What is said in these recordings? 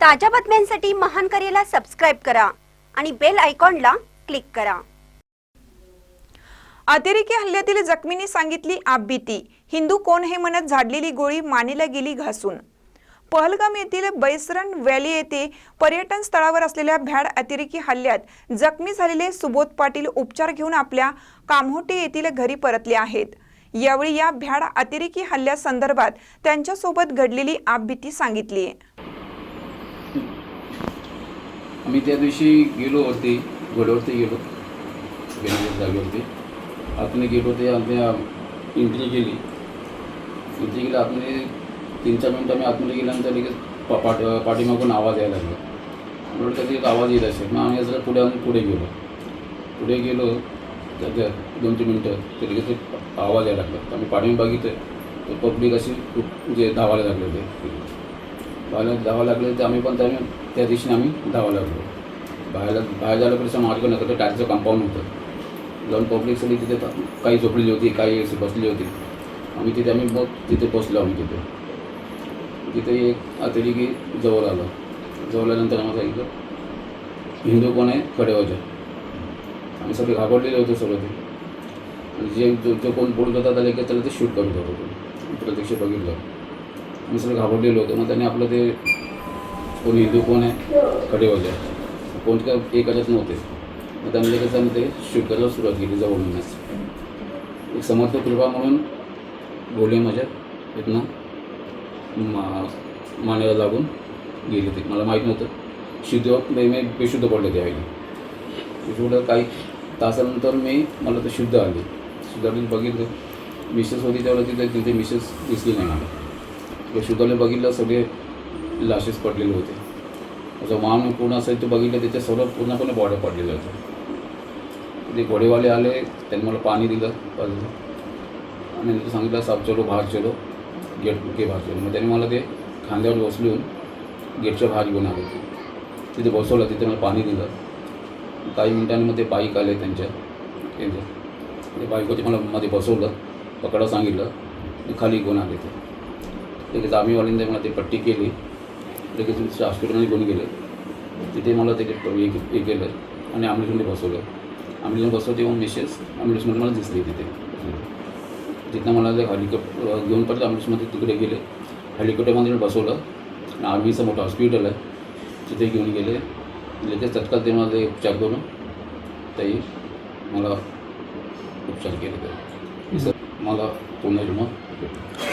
ताज्या बातम्यांसाठी महान करेला सबस्क्राईब करा आणि बेल आयकॉनला क्लिक करा. अतिरेकी हल्ल्यातील जखमीने सांगितली आपबीती हिंदू कोण हे म्हणत झाडलेली गोळी मानेला गेली घासून. पहलगाम येथील बैसरन व्हॅली येथे पर्यटन स्थळावर असलेल्या भ्याड अतिरेकी हल्ल्यात जखमी झालेले सुबोध पाटील उपचार घेऊन आपल्या कामहोटे येथील घरी परतले आहेत. यावेळी या भ्याड अतिरेकी हल्ल्यासंदर्भात त्यांच्यासोबत घडलेली आपबीती सांगितली आहे आम्ही त्या दिवशी गेलो होते घोड्यावरती गेलो. गेलेल्या जागेवरती आपण गेलो ते आम्ही एंट्री गेली एंट्री गेली आतमध्ये तीन चार मिनटं आम्ही आतमध्ये गेल्यानंतर लगेच पा पाठ पाठीमागून आवाज यायला लागला. म्हणून कधी एक आवाज येत असेल. मग आम्ही जरा पुढे आम्ही पुढे गेलो. पुढे गेलो तर त्या दोन तीन मिनटं ते लगेच आवाज यायला लागला. तर आम्ही पाठीमागे बघितलं तर पब्लिक अशी खूप म्हणजे धावायला लागले होते. धावायला धावायला लागले तर आम्ही पण त्या त्या दिवशी आम्ही धावायला लागलो. बाहेर बाहेर जायला मार्ग नव्हतं तर टायरचं कंपाऊंड होतं. जाऊन पब्लिक सगळी तिथे काही झोपलेली होती काही अशी बसली होती. आम्ही तिथे आम्ही मग तिथे पोचलो आम्ही तिथे. तिथे एक अतिरेकी जवळ आलं. जवळ आल्यानंतर आम्हाला सांगितलं हिंदू कोण आहे? खडेवाच्या आम्ही सगळे घाबरलेले होते सगळं ते. आणि जे जो जो कोण बोलत होता त्याला की त्याला ते शूट करत होतो. प्रत्यक्ष बघितलं. आम्ही सगळे घाबरलेलो होतो. मग त्यांनी आपलं ते कोण हिंदू कोण आहे? कडेवाले. कोण काय हे नव्हते. मग त्यांनी कसं त्यांनी ते शूट करायला सुरुवात केली जवळ येण्यास एक समर्थ कृपा म्हणून गोळी माझ्या. इथनं मा मानेला लागून गेले ते. मला माहीत नव्हतं. शुद्ध मी मी बेशुद्ध पडले त्यावेळी बेशुद्ध काही तासानंतर मी मला तर शुद्ध आली. शुद्ध आली बघितलं. मिसेस होती त्यावेळेला तिथे तिथे मिसेस दिसली नाही मला. ते शुद्धाला बघितलं सगळे लाशेस पडलेले होते. जो मान पूर्ण असेल ते बघितलं त्याच्या सर्व पूर्णपणे बॉड्या पडलेल्या होत्या ते घोडेवाले आले त्यांनी मला पाणी दिलं बाजूला आणि त्यांनी सांगितलं साप चलो बाहेर चलो गेट के बाहेर चलो मग त्यांनी मला ते खांद्यावर बसलून गेटच्या बाहेर घेऊन आले. तिथे बसवलं तिथे मला पाणी दिलं. काही मिनिटांनी मग ते बाईक आले त्यांच्या. त्यांच्या. ते बाईक मला मध्ये बसवलं पकडा सांगितलं आणि खाली घेऊन आले ते. लगेच मला ते पट्टी केली. लगेच हॉस्पिटलमध्ये घेऊन गेले. तिथे मला ते हे केलं आणि ॲम्ब्युलन्समध्ये बसवलं. ॲम्ब्युलन्स बसवते मग मिसेस ॲम्ब्युलन्समध्ये मला दिसली तिथे. तिथनं मला ते हेलिकॉप्टर घेऊन परत ॲम्ब्युलन्समध्ये तिकडे गेले. हेलिकॉप्टरमध्ये बसवलं. आणि आर्मीचं मोठं हॉस्पिटल आहे. तिथे घेऊन गेले. लगेच तत्काळ ते मला ते उपचार करून तेही मला उपचार केले तर मला मग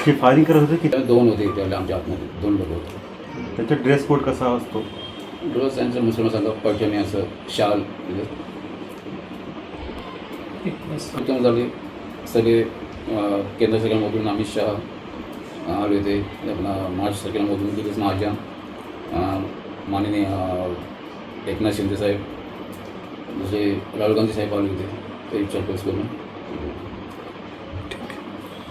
हे फायरिंग करत होते की? दोन होते त्याला आमच्या आतमध्ये. दोन लोक होते. त्यांचा ड्रेस कोड कसा असतो? ड्रेस त्यांचं मुस्लिम सांगा पैठणी असं शाल म्हणजे उत्तम झाले. सगळे केंद्र सरकारमधून अमित शहा आले होते. आपला महाराष्ट्र सरकारमधून दिलीस महाजन माननीय एकनाथ शिंदे साहेब जसे राहुल गांधी साहेब आले होते. ते विचारपूस करून